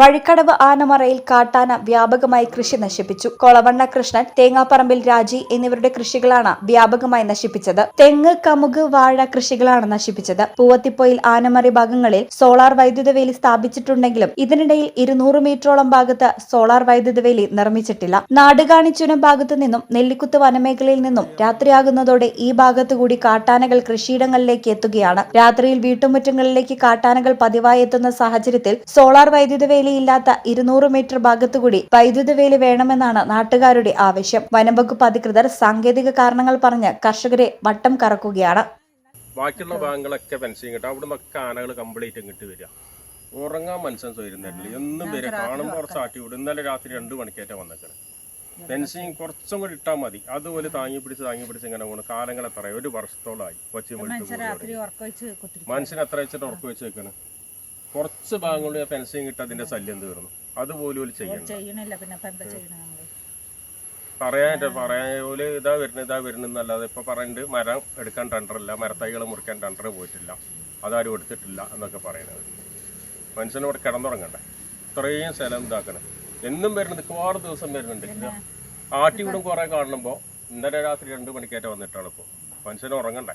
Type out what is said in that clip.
വഴിക്കടവ് ആനമറയിൽ കാട്ടാന വ്യാപകമായി കൃഷി നശിപ്പിച്ചു. കൊളവണ്ണ കൃഷ്ണൻ തേങ്ങാപ്പറമ്പിൽ രാജി എന്നിവരുടെ കൃഷികളാണ് വ്യാപകമായി നശിപ്പിച്ചത്. തെങ്ങ് കമുക് വാഴ കൃഷികളാണ് നശിപ്പിച്ചത്. പൂവത്തിപ്പൊയിൽ ആനമറി ഭാഗങ്ങളിൽ സോളാർ വൈദ്യുത വേലി സ്ഥാപിച്ചിട്ടുണ്ടെങ്കിലും ഇതിനിടയിൽ ഇരുന്നൂറ് മീറ്ററോളം ഭാഗത്ത് സോളാർ വൈദ്യുത വേലി നിർമ്മിച്ചിട്ടില്ല. നാടുകാണിച്ചുനം ഭാഗത്തു നിന്നും നെല്ലിക്കുത്ത് വനമേഖലയിൽ നിന്നും രാത്രിയാകുന്നതോടെ ഈ ഭാഗത്തുകൂടി കാട്ടാനകൾ കൃഷിയിടങ്ങളിലേക്ക് എത്തുകയാണ്. രാത്രിയിൽ വീട്ടുമുറ്റങ്ങളിലേക്ക് കാട്ടാനകൾ പതിവായി എത്തുന്ന സാഹചര്യത്തിൽ സോളാർ വൈദ്യുത വേലിയില്ലാത്ത ഇരുന്നൂറ് മീറ്റർ ഭാഗത്തുകൂടി വൈദ്യുത വേലി വേണമെന്നാണ് നാട്ടുകാരുടെ ആവശ്യം. വനംവകുപ്പ് അധികൃതർ സാങ്കേതിക കാരണങ്ങൾ പറഞ്ഞ് കർഷകരെ വട്ടം കറക്കുകയാണ്. ബാക്കിയുള്ള ഭാഗങ്ങളൊക്കെ ഫെൻസിങ് കിട്ടും. അവിടെ നിന്നൊക്കെ ആനകൾ കംപ്ലീറ്റ് ഇങ്ങോട്ട് വരിക. ഉറങ്ങാൻ മനസ്സൻസ് സ്വയം തരില്ല എന്നും വരെ കാണുമ്പോൾ കുറച്ച് ആട്ടി വിടും. ഇന്നലെ രാത്രി രണ്ട് മണിക്കേറ്റം വന്നേക്കണ്. ഫെൻസിങ് കുറച്ചും കൂടി ഇട്ടാൽ മതി. അതുപോലെ താങ്ങി പിടിച്ച് താങ്ങി പിടിച്ച് ഇങ്ങനെ പോകണം കാലങ്ങളെത്ര ഒരു വർഷത്തോളമായി കൊച്ചി മനുഷ്യൻ എത്ര വെച്ചിട്ട് ഉറക്കു വെച്ച് വെക്കണം? കുറച്ച് ഭാഗങ്ങളിൽ ഫെൻസിങ് ഇട്ട് അതിന്റെ ശല്യം തീർന്നു. അതുപോലും ഒരു ചെയ്യണം പറയാൻ പറയാൻ പോലെ ഇതാ വരുന്നത് ഇതാ വരുന്നല്ലാതെ ഇപ്പൊ പറയുന്നുണ്ട് മരം എടുക്കാൻ ടെൻഡറില്ല മരത്തൈകൾ മുറിക്കാൻ ടെൻഡർ പോയിട്ടില്ല. അതാരും എടുത്തിട്ടില്ല എന്നൊക്കെ പറയുന്നത് മനുഷ്യന് ഇവിടെ കിടന്നുറങ്ങണ്ടേ ഇത്രയും സ്ഥലം ഇതാക്കണം. എന്നും വരുന്നത് മിക്കവാറും ദിവസം വരുന്നുണ്ട്. ആട്ടി വിടും കുറെ കാണുമ്പോൾ ഇന്നലെ രാത്രി രണ്ട് മണിക്കേറ്റ വന്നിട്ടാണ് ഇപ്പോൾ മനുഷ്യന് ഉറങ്ങണ്ടേ?